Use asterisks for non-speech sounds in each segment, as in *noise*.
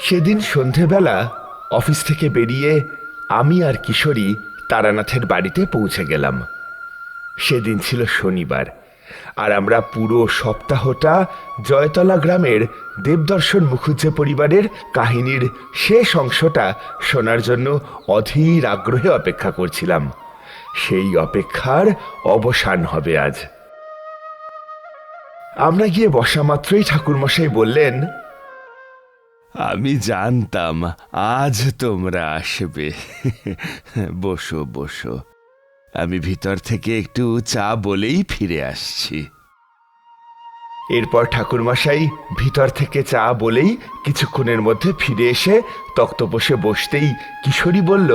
সেদিন সন্ধেবেলা অফিস থেকে বেরিয়ে আমি আর কিশোরী তারানাথের বাড়িতে পৌঁছে গেলাম। সেদিন ছিল শনিবার আর আমরা পুরো সপ্তাহটা জয়তলা গ্রামের দেবদর্শন মুখুজ্জে পরিবারের কাহিনীর শেষ অংশটা শোনার জন্য অধীর আগ্রহে অপেক্ষা করছিলাম। সেই অপেক্ষার অবসান হবে আজ। আমরা গিয়ে বসা মাত্রই ঠাকুরমশাই বললেন আমি জানতাম আজ তোমরা আসবে। বসো বসো। আমি ভিতর থেকে একটু চা বলেই ফিরে আসছি। এরপর ঠাকুরমশাই ভিতর থেকে চা বলেই কিছুক্ষণের মধ্যে ফিরে এসে তক্তপোষে বসতেই কিশোরী বলল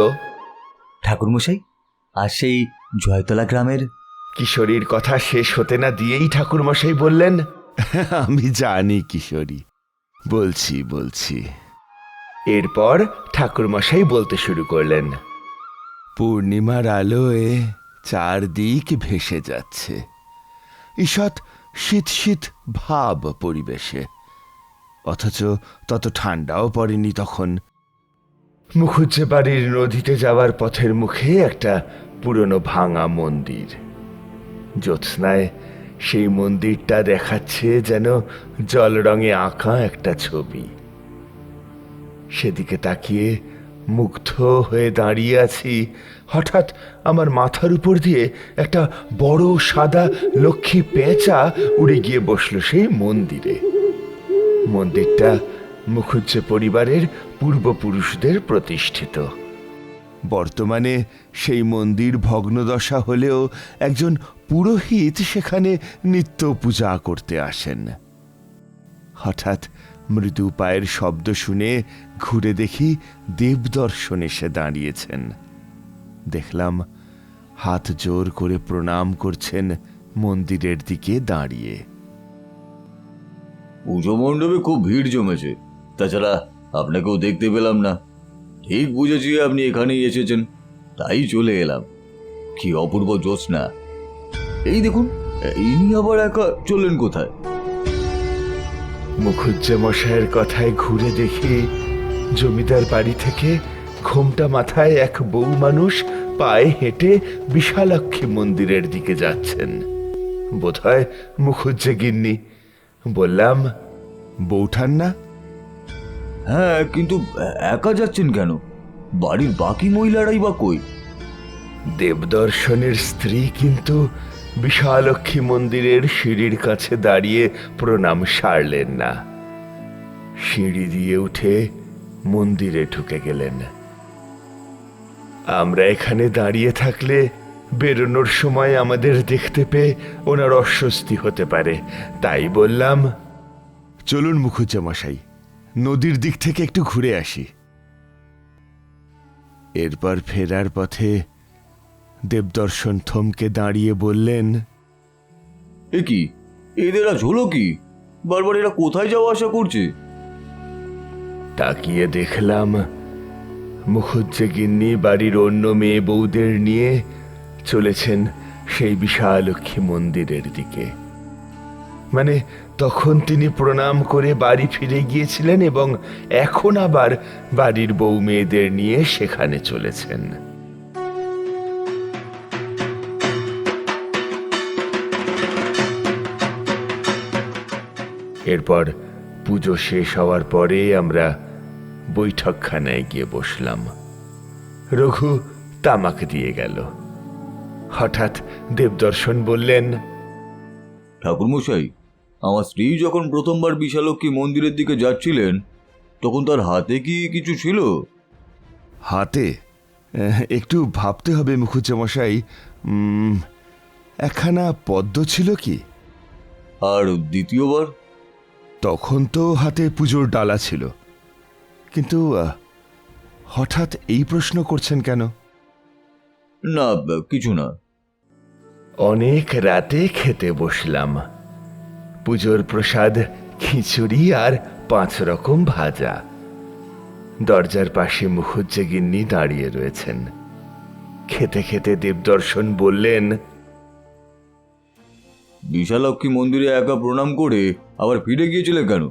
ঠাকুরমশাই আর সেই জয়তলা গ্রামের? কিশোরীর কথা শেষ হতে না দিয়েই ঠাকুরমশাই বললেন আমি জানি কিশোরী। বলছি বলছি। এরপর ঠাকুরমশাই বলতে শুরু করলেন, পূর্ণিমার আলোয় চারদিক ভেসে যাচ্ছে। ঈষৎ শীত শীত ভাব পরিবেশে। অথচ তত ঠান্ডাও পড়েনি তখন। মুখুজ্জে বাড়ির নদীতে যাওয়ার পথের মুখে একটা পুরনো ভাঙা মন্দির। জ্যোৎস্নায় সেই মন্দিরটা দেখাচ্ছে যেন জল রঙে আঁকা একটা ছবি। সেদিকে তাকিয়ে মুগ্ধ হয়ে দাঁড়িয়ে আছি। হঠাৎ আমার মাথার উপর দিয়ে একটা বড় সাদা লক্ষ্মী পেঁচা উড়ে গিয়ে বসল সেই মন্দিরে। মন্দিরটা মুখুজ্জে পরিবারের পূর্বপুরুষদের প্রতিষ্ঠিত। বর্তমানে সেই মন্দির ভগ্নদশা হলেও একজন পুরোহিত সেখানে নিত্য পূজা করতে আসেন। হঠাৎ মৃদু পায়ের শব্দ শুনে ঘুরে দেখি দেবদর্শন এসে দাঁড়িয়েছেন। দেখলাম হাত জোর করে প্রণাম করছেন মন্দিরের দিকে দাঁড়িয়ে। পুজো মণ্ডপে খুব ভিড় জমেছে, তাছাড়া আপনাকেও দেখতে পেলাম না। ঠিক বুঝেছি আপনি এখানেই এসেছেন, তাই চলে এলাম। কি অপূর্ব জ্যোৎস্না। এই দেখুন ইনি আবার একা চললেন কোথায়? মুখুজ্জে মশাইয়ের কথায় ঘুরে দেখি জমিদার বাড়ি থেকে ঘোমটা মাথায় এক বউ মানুষ পায়ে হেঁটে বিশালাক্ষী মন্দিরের দিকে যাচ্ছেন। বোধহয় মুখুজ্জে গিন্নি বললাম বৌঠান না হ্যাঁ কিন্তু একা যাচ্ছেন কেন? বাড়ির বাকি মহিলারাই বা কই? দেবদর্শনের স্ত্রী কিন্তু বিশালক্ষী মন্দিরের সিঁড়ির কাছে দাঁড়িয়ে প্রণাম সারলেন না। সিঁড়ি দিয়ে উঠে মন্দিরে ঢুকে গেলেন। আমরা এখানে দাঁড়িয়ে থাকলে বেরোনোর সময় আমাদের দেখতে পেয়ে ওনার অস্বস্তি হতে পারে। তাই বললাম, চলুন মুখুজ্জা মশাই নদীর দিক থেকে একটু ঘুরে আসি। এরপর ফেরার পথে দেবদর্শন থমকে দাঁড়িয়ে বললেন এ কি? এদের আজ হলো কি? বারবার এরা কোথায় যাওয়া আসা করছে? তাকিয়ে দেখলাম মুখুজ্জে গিন্নি বাড়ির অন্য মেয়ে বউদের নিয়ে চলেছেন সেই বিশালক্ষী মন্দিরের দিকে। মানে তখন তিনি প্রণাম করে বাড়ি ফিরে গিয়েছিলেন এবং এখন আবার বাড়ির বউ মেয়েদের নিয়ে সেখানে চলেছেন। এরপর পুজো শেষ হওয়ার পরে আমরা বৈঠকখানায় গিয়ে বসলাম। রঘু তামাক দিয়ে গেল। হঠাৎ দেবদর্শন বললেন ঠাকুরমশাই আমার স্ত্রী যখন প্রথমবার বিশালক্ষী মন্দিরের দিকে যাচ্ছিলেন তখন তার হাতে কি কিছু ছিল? হাতে? একটু ভাবতে হবে মুখুজ্জে মশাই উম, একখানা পদ্ম ছিল কি? আর দ্বিতীয়বার? তখন তো হাতে পুজোর ডালা ছিল। কিন্তু হঠাৎ এই প্রশ্ন করছেন কেন? না কিছু না। অনেক রাতে খেতে বসলাম। পুজোর প্রসাদ খিচুড়ি আর পাঁচ রকম ভাজা। দরজার পাশে মুখুজ্জে গিন্নি দাঁড়িয়ে রয়েছেন। খেতে খেতে দেবদর্শন বললেন বিশালক্ষী মন্দিরে একা প্রণাম করে আবার ফিরে গিয়েছিলে কেন?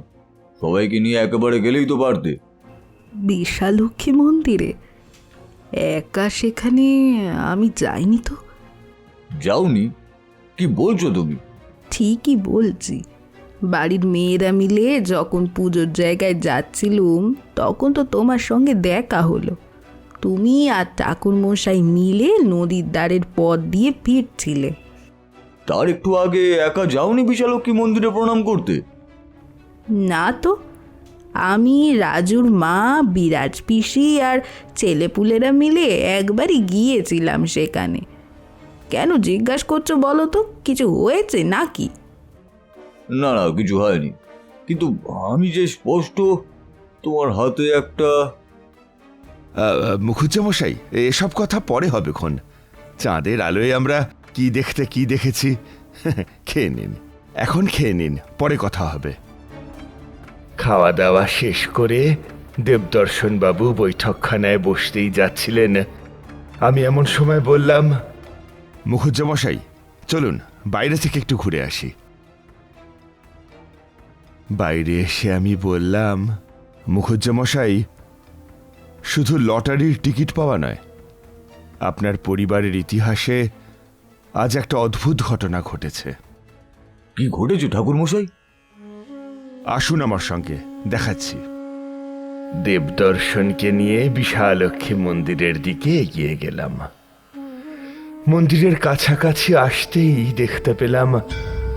সবাইকে নিয়ে একেবারে গেলেই তো পারতে। বিশালক্ষী মন্দিরে? একা সেখানে আমি যাইনি তো। যাওনি? কি বলছো তুমি? ঠিকই বলছি। বাড়ির মেয়েরা মিলে যখন পুজোর জায়গায় যাচ্ছিলুম তখন তো তোমার সঙ্গে দেখা হলো। তুমি আর ঠাকুর মশাই মিলে নদীর দ্বারের পথ দিয়ে ফিরছিলে। তার একটু আগে একা যাওনি বিশালক্ষী মন্দিরে প্রণাম করতে? না তো আমি রাজুর মা বিরাজ পিসি আর ছেলেপুলেরা মিলে একবারই গিয়েছিলাম সেখানে। কেন জিজ্ঞাসা করছ বলো তো কিছু হয়েছে নাকি? না না কিছু হয়নি। কিন্তু আমি যে স্পষ্ট তোমার হাতে একটা মুখুজ্জামশাই এসব কথা পরে হবে ক্ষণ। চাঁদের আলোয় আমরা কি দেখতে কি দেখেছি? *laughs* খেয়ে নিন। এখন খেয়ে নিন পরে কথা হবে। খাওয়া দাওয়া শেষ করে দেবদর্শন বাবু বৈঠকখানায় বসতেই যাচ্ছিলেন। আমি এমন সময় বললাম মুখুজ্জামশাই চলুন বাইরে থেকে একটু ঘুরে আসি। বাইরে এসে আমি বললাম মুখুজ্জামশাই শুধু লটারির টিকিট পাওয়া নয় আপনার পরিবারের ইতিহাসে আজ একটা অদ্ভুত ঘটনা ঘটেছে। কি ঘটেছে ঠাকুর মশাই আসুন আমার সঙ্গে দেখাচ্ছি। দেবদর্শনকে নিয়ে বিশালক্ষী মন্দিরের দিকে এগিয়ে গেলাম। মন্দিরের কাছাকাছি আসতেই দেখতে পেলাম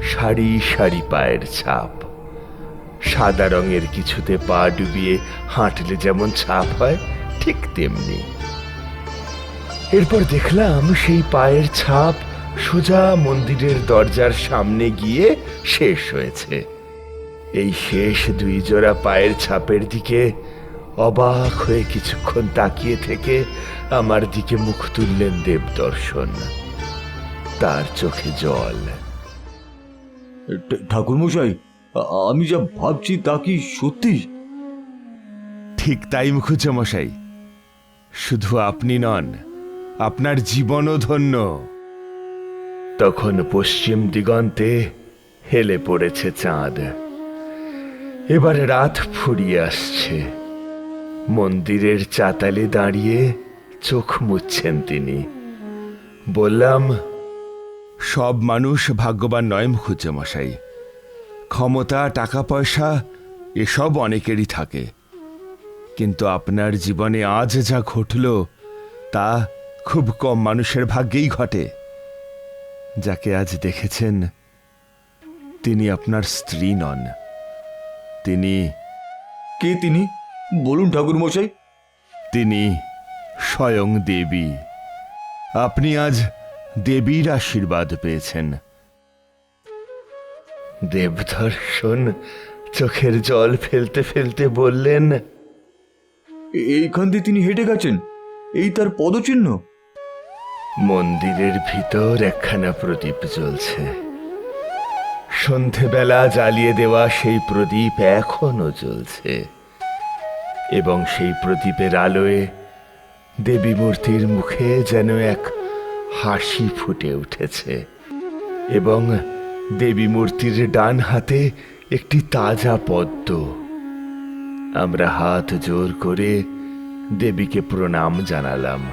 সারি সারি পায়ের ছাপ। সাদা রঙের কিছুতে পা ডুবিয়ে হাঁটলে যেমন ছাপ হয় ঠিক তেমনি। এরপর দেখলাম সেই পায়ের ছাপ সোজা মন্দিরের দরজার সামনে গিয়ে শেষ হয়েছে। এই শেষ দুই জোড়া পায়ের ছাপের দিকে অবাক হয়ে কিছুক্ষণ তাকিয়ে থেকে আমার দিকে মুখ তুললেন দেবদর্শন। তার চোখে জল। ঠাকুর মশাই আমি যা ভাবছি তা কি সত্যি? ঠিক তাই মুখুজ্জামশাই শুধু আপনি নন আপনার জীবনও ধন্য। তখন পশ্চিম দিগন্তে হেলে পড়েছে চাঁদ। এবার রাত ফুরিয়ে আসছে। মন্দিরের চাতালে দাঁড়িয়ে চোখ মুছছেন তিনি। বললাম, সব মানুষ ভাগ্যবান নয় মুখুজ্জে মশাই ক্ষমতা টাকা পয়সা এসব অনেকেরই থাকে। কিন্তু আপনার জীবনে আজ যা ঘটল, তা খুব কম মানুষের ভাগ্যেই ঘটে। যাকে আজ দেখেছেন তিনি আপনার স্ত্রী নন। তিনি কে তিনি? বলুন ঠাকুর মশাই তিনি স্বয়ং দেবী। আপনি আজ দেবীর আশীর্বাদ পেয়েছেন। দেবদর্শন চোখের জল ফেলতে ফেলতে বললেন এইখান দিয়ে তিনি হেঁটে গেছেন। এই তার পদচিহ্ন। মন্দিরের ভিতর একখানা প্রদীপ জ্বলছে। সন্ধেবেলা জ্বালিয়ে দেওয়া সেই প্রদীপ এখনও জ্বলছে। এবং সেই প্রদীপের আলোয় দেবী মূর্তির মুখে যেন এক হাসি ফুটে উঠেছে এবং দেবী মূর্তির ডান হাতে একটি তাজা পদ্ম। আমরা হাত জোর করে দেবীকে প্রণাম জানালাম।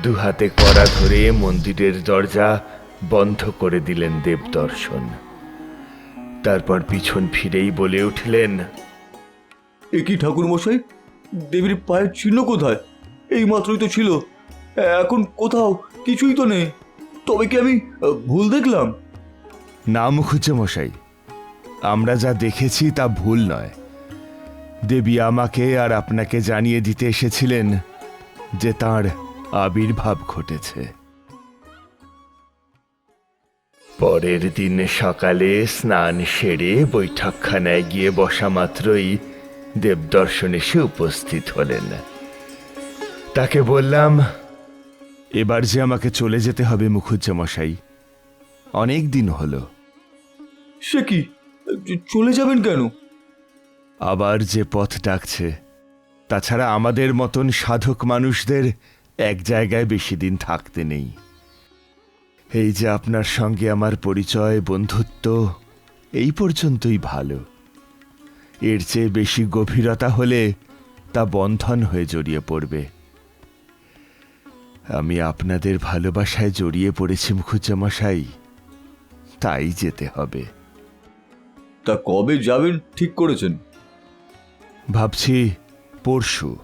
দুহাতে কড়া ধরে মন্দিরের দরজা বন্ধ করে দিলেন দেবদর্শন। তারপর পিছন ফিরেই বলে উঠলেন এ কি ঠাকুর মশাই? দেবীর পায়ের চিহ্ন কোথায়? এই মাত্রই তো ছিল। এখন কোথাও কিছুই তো নেই। তবে কি আমি ভুল দেখলাম? না মুখুজ্জে মশাই আমরা যা দেখেছি তা ভুল নয়। দেবী আমাকে আর আপনাকে জানিয়ে দিতে এসেছিলেন যে তার আবির্ভাব ঘটেছে। পরের দিন সকালে স্নান সেরে বৈঠকখানায় গিয়ে বসা মাত্রই দেবদর্শন এসে উপস্থিত হলেন। তাকে বললাম এবার যে আমাকে চলে যেতে হবে মুখুজ্জে মশাই অনেক দিন হলো। সে কি? চলে যাবেন কেন? আবার যে পথ ডাকছে তাছাড়া আমাদের মতন সাধক মানুষদের এক জায়গায় বেশি দিন থাকতে নেই। এই যে আপনার সঙ্গে আমার পরিচয় বন্ধুত্ব এই পর্যন্তই ভালো। এর চেয়ে বেশি গভীরতা হলে তা বন্ধন হয়ে জড়িয়ে পড়বে। আমি আপনাদের ভালোবাসায় জড়িয়ে পড়েছি মুখুজ্জামশাই তাই যেতে হবে। তা কবে যাবেন ঠিক করেছেন? ভাবছি পরশু।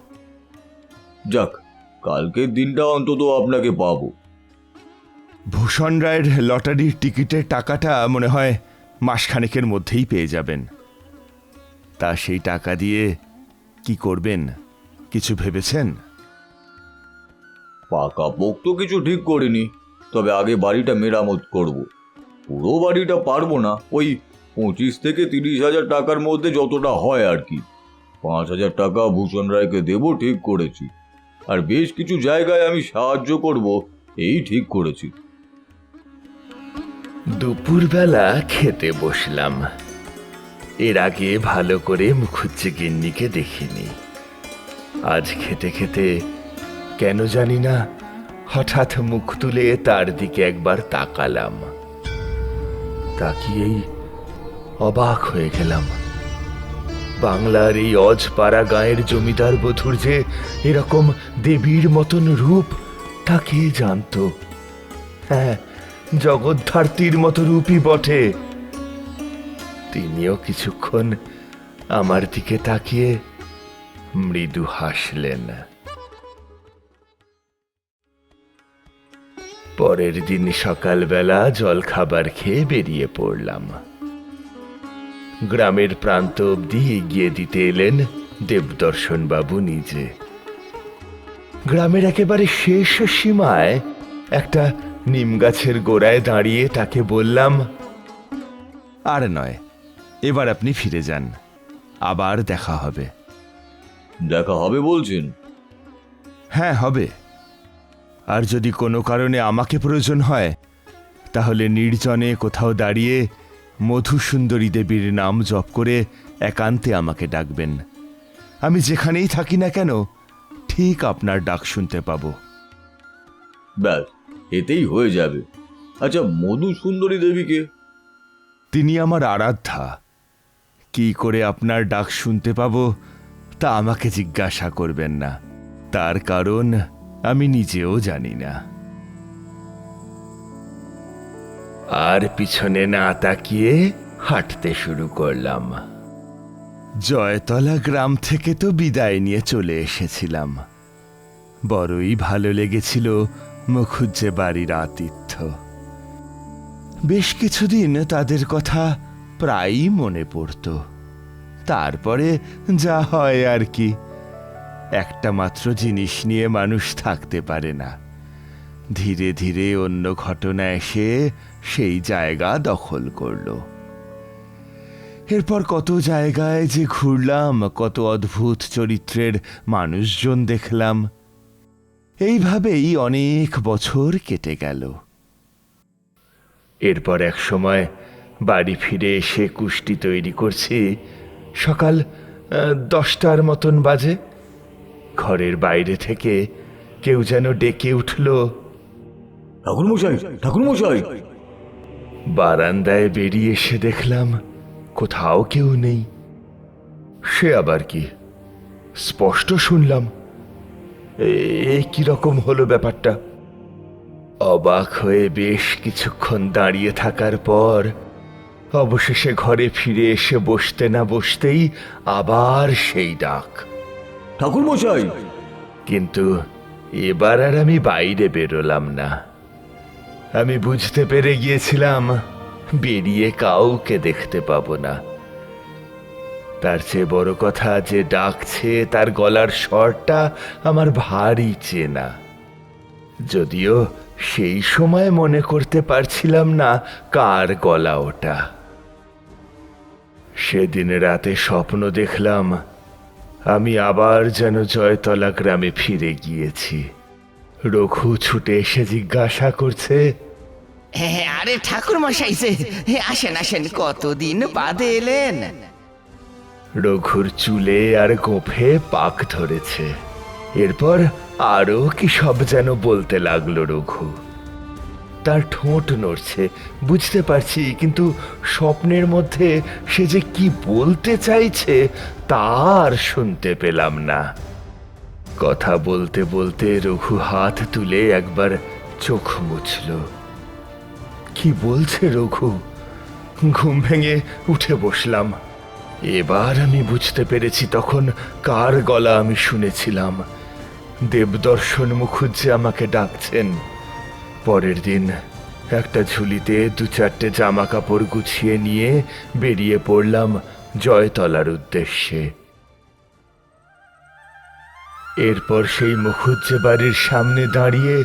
যাক কালকের দিনটা অন্তত আপনাকে পাবো। ভূষণ রায়ের লটারির টিকিটের টাকাটা মনে হয় মাসখানেকের মধ্যেই পেয়ে যাবেন। তা সেই টাকা দিয়ে কি করবেন? কিছু ভেবেছেন? পাকা পোক্ত কিছু ঠিক করিনি তবে আগে বাড়িটা মেরামত করব। পুরো বাড়িটা পারব না ওই পঁচিশ থেকে তিরিশ হাজার টাকার মধ্যে যতটা হয় আর কি। পাঁচ হাজার টাকা ভূষণ রায়কে দেবো ঠিক করেছি। আর বেশ কিছু জায়গায় আমি সাহায্য করব। এই ঠিক করেছি। দুপুরবেলা খেতে বসলাম। এর আগে ভালো করে মুখুজ্জে গিন্নিকে দেখিনি। আজ খেতে খেতে কেন জানি না, হঠাৎ মুখ তুলে তার দিকে একবার তাকালাম। তাকিয়েই অবাক হয়ে গেলাম। বাংলার এই অজপাড়া গায়ের জমিদার বধুর যে এরকম দেবীর মতন রূপ, তা কে জানতো? হ্যাঁ জগদ্ধাত্রীর মতো রূপই বটে। তিনিও কিছুক্ষণ আমার দিকে তাকিয়ে মৃদু হাসলেন। পরের দিন সকালবেলা জলখাবার খেয়ে বেরিয়ে পড়লাম। গ্রামের প্রান্ত অবধি এগিয়ে দিতে এলেন দেবদর্শন বাবু নিজে। গ্রামের একেবারে শেষ সীমায় একটা নিম গাছের গোড়ায় দাঁড়িয়ে তাকে বললাম আর নয় এবার আপনি ফিরে যান আবার দেখা হবে। দেখা হবে বলছেন? হ্যাঁ হবে। আর যদি কোনো কারণে আমাকে প্রয়োজন হয় তাহলে নির্জনে কোথাও দাঁড়িয়ে মধুসুন্দরী দেবীর নাম জপ করে একান্তে আমাকে ডাকবেন। আমি যেখানেই থাকি না কেন ঠিক আপনার ডাক শুনতে পাবো। ব্যাস এতেই হয়ে যাবে। আচ্ছা মধুসুন্দরী দেবীকে তিনি আমার আরাধ্যা। কি করে আপনার ডাক শুনতে পাবো তা আমাকে জিজ্ঞাসা করবেন না। তার কারণ আমি নিজেও জানি না। আর পিছনে না তাকিয়ে হাঁটতে শুরু করলাম। জয়তলা গ্রাম থেকে তো বিদায় নিয়ে চলে এসেছিলাম। বড়ই ভালো লেগেছিল মুখুজ্জে বাড়ির আতিথ্য। বেশ কিছুদিন তাদের কথা প্রায়ই মনে পড়ত। তারপরে যা হয় আর কি। একটা মাত্র জিনিস নিয়ে মানুষ থাকতে পারে না। ধীরে ধীরে অন্য ঘটনা এসে সেই জায়গা দখল করল। এরপর কত জায়গায় যে ঘুরলাম, কত অদ্ভুত চরিত্রের মানুষজন দেখলাম। এইভাবেই অনেক বছর কেটে গেল। এরপর এক সময় বাড়ি ফিরে এসে কুষ্টি তৈরি করছি। সকাল দশটার মতন বাজে। ঘরের বাইরে থেকে কেউ যেন ডেকে উঠল, ঠাকুরমশাই ঠাকুরমশাই বারান্দায় বেরিয়ে এসে দেখলাম কোথাও কেউ নেই। সে আবার কি? স্পষ্ট শুনলাম। এ কি রকম হলো ব্যাপারটা? অবাক হয়ে বেশ কিছুক্ষণ দাঁড়িয়ে থাকার পর অবশেষে ঘরে ফিরে এসে বসতে না বসতেই আবার সেই ডাক। ঠাকুরমশাই! কিন্তু এবার আর আমি বাইরে বেরোলাম না। আমি বুঝতে পেরে গিয়েছিলাম, বেরিয়ে কাউকে দেখতে পাবো না। তার চেয়ে বড় কথা যে ডাকছে, তার গলার স্বরটা আমার ভারী চেনা। যদিও সেই সময় মনে করতে পারছিলাম না কার গলা ওটা। সেদিন রাতে স্বপ্ন দেখলাম, আমি আবার যেন জয়তলা গ্রামে ফিরে গিয়েছি। রঘু ছুটে এসে জিজ্ঞাসা করছে হ্যাঁ আরে ঠাকুর মশাই যে আসেন আসেন কতদিন বাদে এলেন? রঘুর চুলে আর গোফে পাক ধরেছে। এরপর আরও কি সব যেন বলতে লাগল রঘু। তার ঠোঁট নড়ছে বুঝতে পারছি কিন্তু স্বপ্নের মধ্যে সে যে কি বলতে চাইছে তার শুনতে পেলাম না। কথা বলতে বলতে রঘু হাত তুলে একবার চোখ মুছল। কি বলছে রঘু? ঘুম ভেঙে উঠে বসলাম। এবার আমি বুঝতে পেরেছি তখন কার গলা আমি শুনেছিলাম। দেবদর্শন মুখুজ্জে আমাকে ডাকছেন। পরের দিন একটা ঝুলিতে দু চারটে জামা কাপড় গুছিয়ে নিয়ে বেরিয়ে পড়লাম জয়তলার উদ্দেশ্যে। এরপর সেই মুখুজ্জে বাড়ির সামনে দাঁড়িয়ে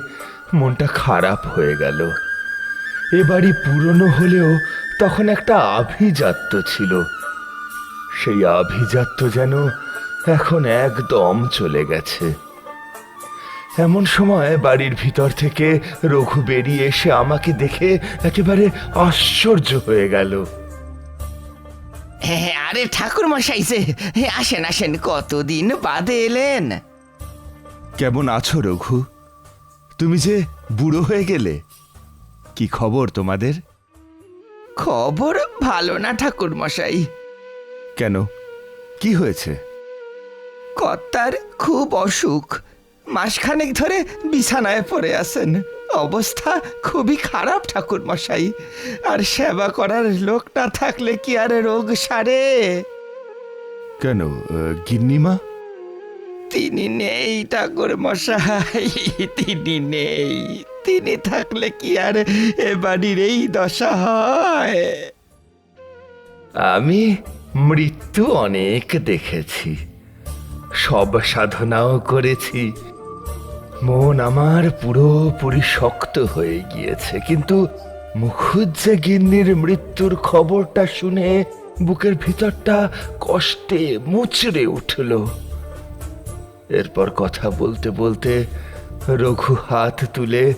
মনটা খারাপ হয়ে গেল। এ বাড়ি পুরনো হলেও তখন একটা আভিজাত্য ছিল। সেই আভিজাত্য যেন এখন একদম চলে গেছে। এমন সময় বাড়ির ভিতর থেকে রঘু বেরিয়ে এসে আমাকে দেখে একেবারে আশ্চর্য হয়ে গেল। হ্যাঁ আরে ঠাকুর মশাই যে, আসেন আসেন, কতদিন বাদে এলেন? কেমন আছো রঘু? তুমি যে বুড়ো হয়ে গেলে কি খবর তোমাদের? খবর ভালো না ঠাকুর মশাই কেন? কি হয়েছে? কর্তার খুব অসুখ। মাসখানেক ধরে বিছানায় পড়ে আছেন। অবস্থা খুবই খারাপ ঠাকুর মশাই আর সেবা করার লোক না থাকলে কি আর রোগ সারে? কেন গিন্নিমা? তিনি নেই ঠাকুর মশাই, তিনি নেই। তিনি থাকলে কি আর এ বাড়ির এই দশা হয়? আমি মৃত্যু অনেক দেখেছি। সব সাধনাও করেছি। মন আমার পুরোপুরি শক্ত হয়ে গিয়েছে, কিন্তু মুখুজ্জে গিন্নির মৃত্যুর খবরটা শুনে বুকের ভিতরটা কষ্টে মুচড়ে উঠল। এরপর কথা বলতে বলতে রঘু হাত তুলে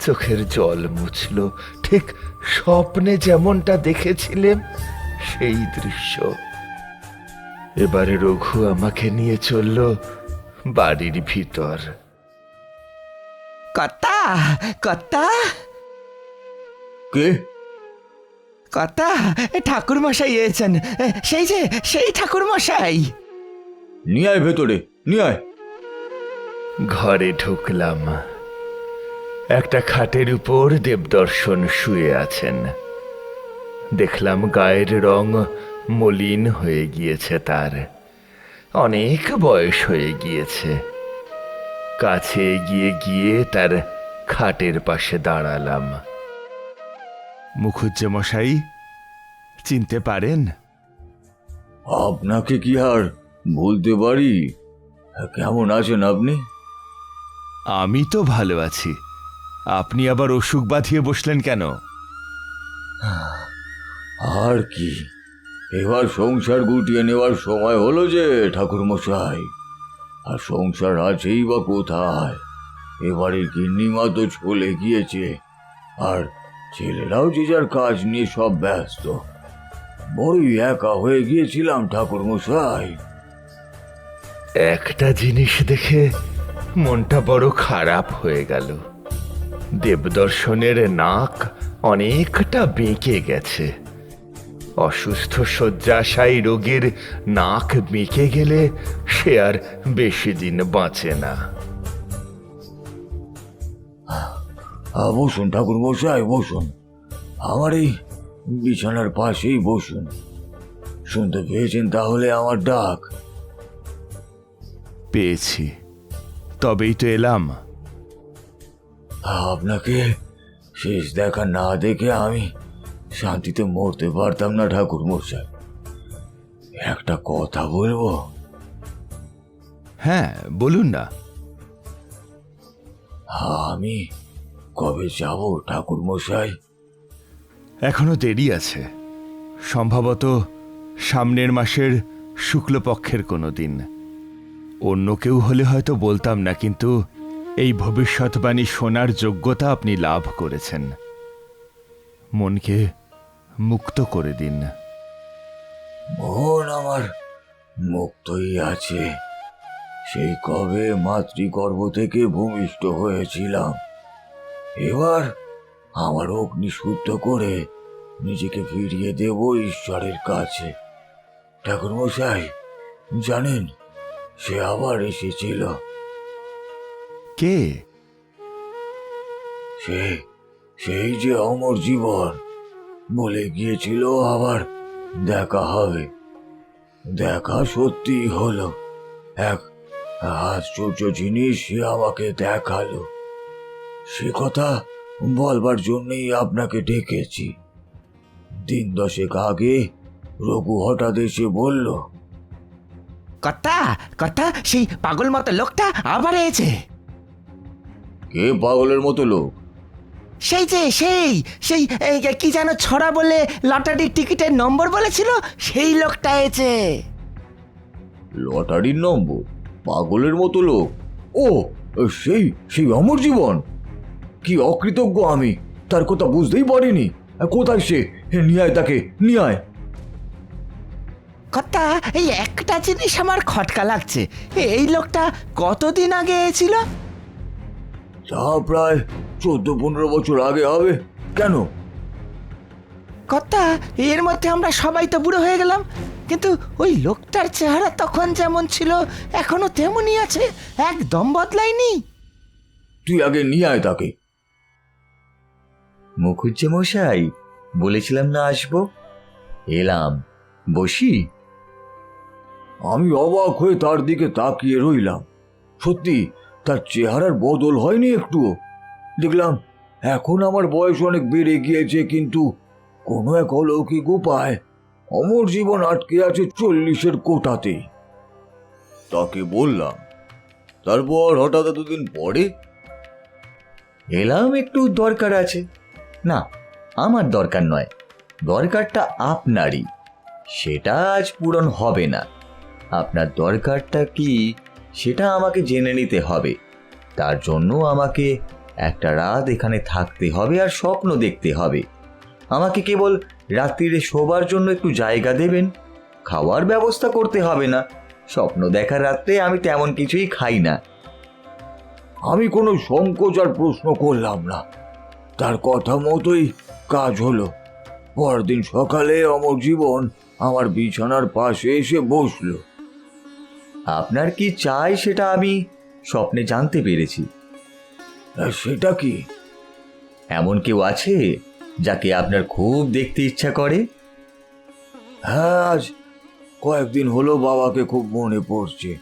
চোখের জল মুছল। ঠিক স্বপ্নে যেমনটা দেখেছিলেন সেই দৃশ্য। এবারে রঘু আমাকে নিয়ে চলল বাড়ির ভিতর। কর্তা কর্তা। কে? কর্তা ঠাকুর মশাই এসেছেন সেই যে সেই ঠাকুর মশাই নিয়ে আয় ভেতরে নিয়ে আয়। ঘরে ঢুকলাম। একটা খাটের উপর দেবদর্শন শুয়ে আছেন। দেখলাম গায়ের রং মলিন হয়ে গিয়েছে তার। অনেক বয়স হয়ে গিয়েছে। কাছে এগিয়ে গিয়ে তার খাটের পাশে দাঁড়ালাম। মশাই চিনতে পারেন? আপনাকে কি আর বলতে পারি? কেমন আছেন আপনি? আমি তো ভালো আছি। আপনি আবার অসুখ বাঁধিয়ে বসলেন কেন? আর কি? এবার সংসার গুটিয়ে নেওয়ার সময় হলো যে ঠাকুর মশাই আর সংসার আছেই বা কোথায়? এবারের গিন্নিমা তো চলে গিয়েছে। আর ছেলেরাও যে যার কাজ নিয়ে সব ব্যস্ত। বড়ই একা হয়ে গিয়েছিলাম ঠাকুর মশাই একটা জিনিস দেখে মনটা বড় খারাপ হয়ে গেল। দেবদর্শনের নাক অনেকটা বেঁকে গেছে। অসুস্থ শয্যাশায়ী রোগীর নাক বেঁকে গেলে সে আর বেশি দিন বাঁচে না। বসুন ঠাকুর মশাই বসুন। আমার এই বিছানার পাশেই বসুন। শুনতে পেয়েছেন তাহলে আমার ডাক? পেয়েছি। তবেই তো এলাম। আপনাকে শেষ দেখা না দেখে আমি শান্তিতে মরতে পারতাম না ঠাকুর মশাই। একটা কথা বলব? হ্যাঁ বলুন না। আমি কবে যাব ঠাকুর মশাই? এখনও দেরি আছে। সম্ভবত সামনের মাসের শুক্লপক্ষের কোনো দিন। অন্য কেউ হলে হয়তো বলতাম না, কিন্তু এই ভবিষ্যৎবাণী শোনার যোগ্যতা আপনি লাভ করেছেন। মনকে মুক্ত করে দিন। মন আমার মুক্তই আছে। সেই কবে মাতৃগর্ভ থেকে ভূমিষ্ঠ হয়েছিলাম। এবার আমার অগ্নি শুদ্ধ করে নিজেকে ফিরিয়ে দেব ঈশ্বরের কাছে। ঠাকুর মশাই জানেন সে আবার এসেছিল। কে? সে সেই যে অমর জীবন। বলে গিয়েছিল আবার দেখা হবে। দেখা সত্যি হলো। এক আশ্চর্য জিনিস সে আমাকে দেখাল। সে কথা বলবার জন্যই আপনাকে ডেকেছি। দিন দশেক আগে রঘু হঠাৎ এসে বলল কর্তা কর্তা সেই পাগল মতো লোকটা আবার এসেছে। কে পাগলের মতো লোক? সেই যে সেই সেই এই যে কি যেন ছড়া বলে লটারির টিকিটের নম্বর বলেছিল সেই লোকটা এসেছে। লটারির নম্বর? পাগলের মতো লোক? ও সেই সেই অমর জীবন। কি অকৃতজ্ঞ আমি তার কথা বুঝতেই পারিনি। কোথায় সে? নিয়ে আয় তাকে নিয়ে আয় কর্তা এই একটা জিনিস আমার খটকা লাগছে। এই লোকটা কতদিন আগে এসেছিল? তা প্রায় চোদ্দ পনেরো বছর আগে হবে। কেন? কর্তা এর মধ্যে আমরা সবাই তো বুড়ো হয়ে গেলাম। কিন্তু ওই লোকটার চেহারা তখন যেমন ছিল এখনও তেমনই আছে একদম বদলায়নি। তুই আগে নিয়ে আয় তাকে। মুখুজ্জে মশাই বলেছিলাম না আসব? এলাম বসি। আমি অবাক হয়ে তার দিকে তাকিয়ে রইলাম। সত্যি, তার চেহারার বদল হয়নি একটুও। দেখলাম, এখন আমার বয়স অনেক বেড়ে গিয়েছে, কিন্তু কোনো এক অলৌকিক উপায় অমর জীবন আটকে আছে চল্লিশের কোটাতে। তাকে বললাম, তারপর হঠাৎ এতদিন পরে? এলাম একটু দরকার আছে। না, আমার দরকার নয়। দরকারটা আপনারই। সেটা আজ পূরণ হবে না। আপনার দরকারটা কি সেটা আমাকে জেনে নিতে হবে। তার জন্য আমাকে একটা রাত এখানে থাকতে হবে আর স্বপ্ন দেখতে হবে। আমাকে কেবল রাত্রিরে শোবার জন্য একটু জায়গা দেবেন। খাওয়ার ব্যবস্থা করতে হবে না। স্বপ্ন দেখার রাত্রে আমি তেমন কিছুই খাই না। আমি কোনো সংকোচ আর প্রশ্ন করলাম না। তার কথা মতোই কাজ হলো। পরদিন সকালে অমর জীবন আমার বিছানার পাশে এসে বসল। আপনার কি চাই সেটা আমি স্বপ্নে জানতে পেরেছি। সেটা কি? এমন কেউ আছে যাকে আপনার খুব দেখতে ইচ্ছা করে? হ্যাঁ আজ কয়েকদিন হলো বাবাকে খুব মনে পড়ছে।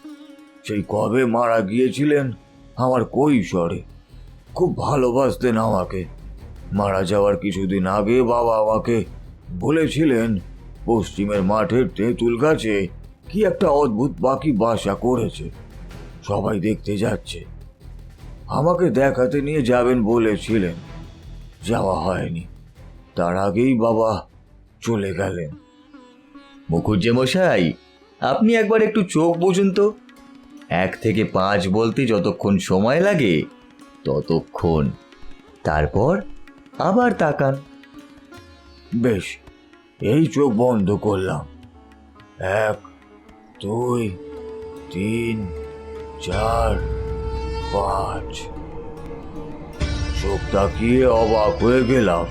সেই কবে মারা গিয়েছিলেন আমার কৈশোরে। খুব ভালোবাসতেন আমাকে। মারা যাওয়ার কিছুদিন আগে বাবা আমাকে বলেছিলেন পশ্চিমের মাঠের তেঁতুল গাছে কি একটা অদ্ভুত পাখি বাসা করেছে। সবাই দেখতে যাচ্ছে। আমাকে দেখাতে নিয়ে যাবেন বলেছিলেন। যাওয়া হয়নি। তার আগেই বাবা চলে গেলেন। মুখুজ্জে মশাই আপনি একবার একটু চোখ বুঝুন তো। এক থেকে পাঁচ বলতে যতক্ষণ সময় লাগে ততক্ষণ। তারপর আবার তাকান। বেশ এই চোখ বন্ধ করলাম। এক দুই, তিন, চার, পাঁচ। চোখ তাকিয়ে অবাক হয়ে গেলাম।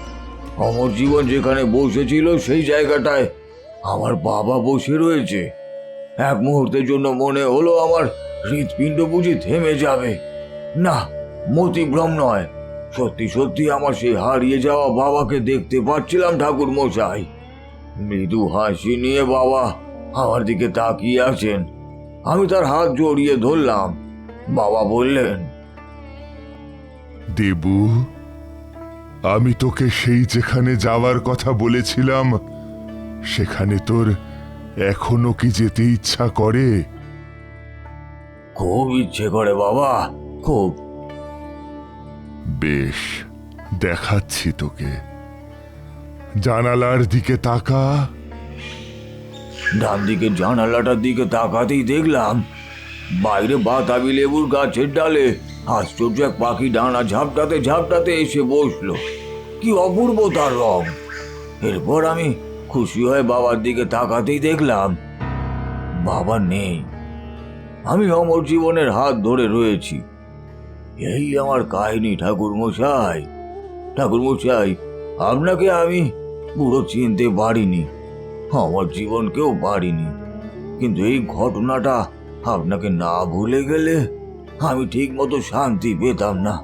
অমর জীবন যেখানে বসেছিল সেই জায়গাটায় আমার বাবা বসে রয়েছে। এক মুহূর্তের জন্য মনে হলো আমার হৃৎপিণ্ড বুঝি থেমে যাবে। না, মতিভ্রম নয়। সত্যি সত্যি আমার সেই হারিয়ে যাওয়া বাবাকে দেখতে পাচ্ছিলাম ঠাকুর মশাই মৃদু হাসি নিয়ে বাবা আমার দিকে তাকিয়ে আছেন। আমি তার হাত জড়িয়ে ধরলাম। বাবা বললেন দেবু আমি তোকে সেই যেখানে যাওয়ার কথা বলেছিলাম সেখানে তোর এখনও কি যেতে ইচ্ছা করে? খুব ইচ্ছে করে বাবা খুব। বেশ দেখাচ্ছি তোকে। জানালার দিকে তাকা। ডান দিকে জানালাটার দিকে তাকাতেই দেখলাম, বাইরে বাতাবি লেবুর গাছের ডালে আশ্চর্য এক পাখি ডানা ঝাপটাতে ঝাপটাতে এসে বসল। কি অপূর্ব তার রং। এরপর আমি খুশি হয়ে বাবার দিকে তাকাতেই দেখলাম, বাবা নেই। আমি অমর জীবনের হাত ধরে রয়েছি। এই আমার কাহিনী ঠাকুর মশাই ঠাকুরমশাই, আপনাকে আমি পুরো চিনতে পারিনি। আমার জীবনকেও পারিনি। কিন্তু এই ঘটনাটা আপনাকে না ভুলে গেলে আমি ঠিক মতো শান্তি পেতাম না।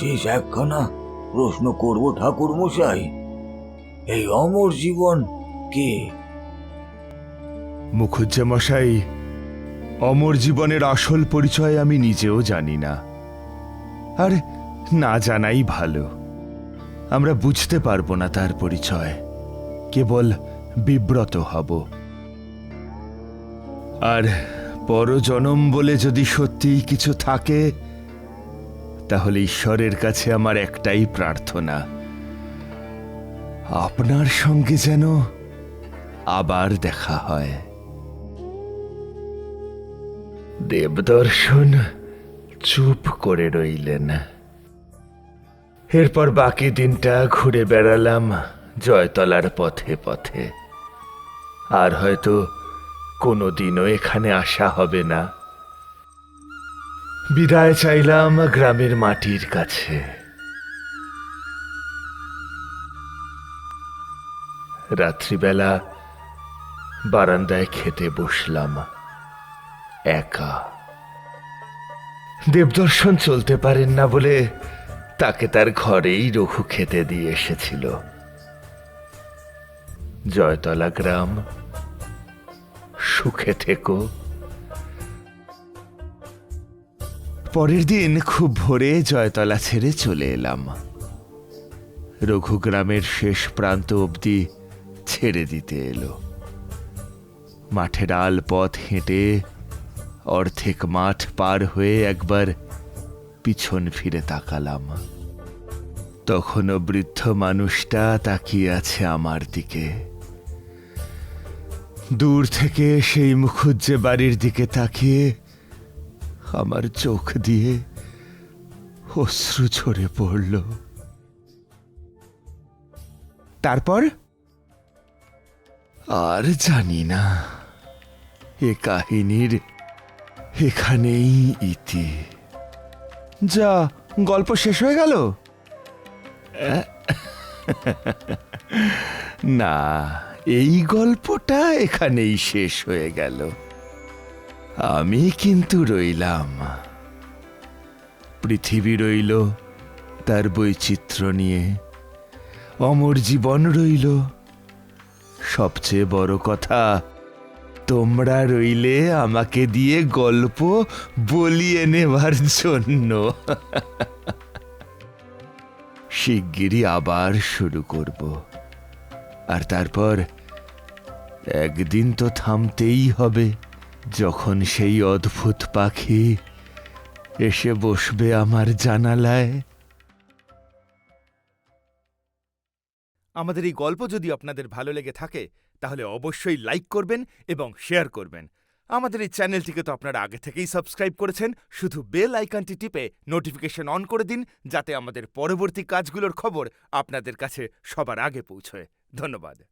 শেষ একখানা প্রশ্ন করব ঠাকুর মশাই এই অমর জীবন কে? মুখুজ্জা মশাই অমর জীবনের আসল পরিচয় আমি নিজেও জানি না। আর না জানাই ভালো। আমরা বুঝতে পারব না তার পরিচয়। কেবল বিব্রত হব। আর পরজনম বলে যদি সত্যিই কিছু থাকে, তাহলে ঈশ্বরের কাছে আমার একটাই প্রার্থনা। আপনার সঙ্গে যেন আবার দেখা হয়। দেবদর্শন চুপ করে রইলেন। এরপর বাকি দিনটা ঘুরে বেড়ালাম জয়তলার পথে পথে। আর হয়তো কোনোদিনও এখানে আসা হবে না। বিদায় চাইলাম গ্রামের মাটির কাছে। রাত্রিবেলা বারান্দায় খেতে বসলাম একা। দেবদর্শন চলতে পারেন না বলে তাকে তার ঘরেই রঘু খেতে দিয়ে এসেছিল। জয়তলা গ্রাম সুখে থেকো। পরের দিন খুব ভোরে জয়তলা ছেড়ে চলে এলাম। রঘু গ্রামের শেষ প্রান্ত অবধি ছেড়ে দিতে এলো। মাঠের আল পথ হেঁটে অর্ধেক মাঠ পার হয়ে একবার পিছন ফিরে তাকালাম। তখনও বৃদ্ধ মানুষটা তাকিয়ে আছে আমার দিকে। দূর থেকে সেই মুখুজ্জে বাড়ির দিকে তাকিয়ে আমার চোখ দিয়ে অশ্রু ঝরে পড়ল। তারপর? আর জানি না। এ কাহিনীর এখানেই ইতি। যা, গল্প শেষ হয়ে গেল? না। এই গল্পটা এখানেই শেষ হয়ে গেল। আমি কিন্তু রইলাম। পৃথিবী রইল তার বৈচিত্র্য নিয়ে। অমর জীবন রইল। সবচেয়ে বড় কথা, তোমরা রইলে আমাকে দিয়ে গল্প বলিয়ে নেবার জন্য। শিগগিরই আবার শুরু করব। আর তারপর একদিন তো থামতেই হবে, যখন সেই অদ্ভুত পাখি এসে বসবে আমার জানালায়। আমাদের এই গল্প যদি আপনাদের ভালো লেগে থাকে, তাহলে অবশ্যই লাইক করবেন এবং শেয়ার করবেন। আমাদের এই চ্যানেলটিকে তো আপনারা আগে থেকেই সাবস্ক্রাইব করেছেন, শুধু বেল আইকনটি টিপে নোটিফিকেশন অন করে দিন, যাতে আমাদের পরবর্তী কাজগুলোর খবর আপনাদের কাছে সবার আগে পৌঁছয়। ধন্যবাদ।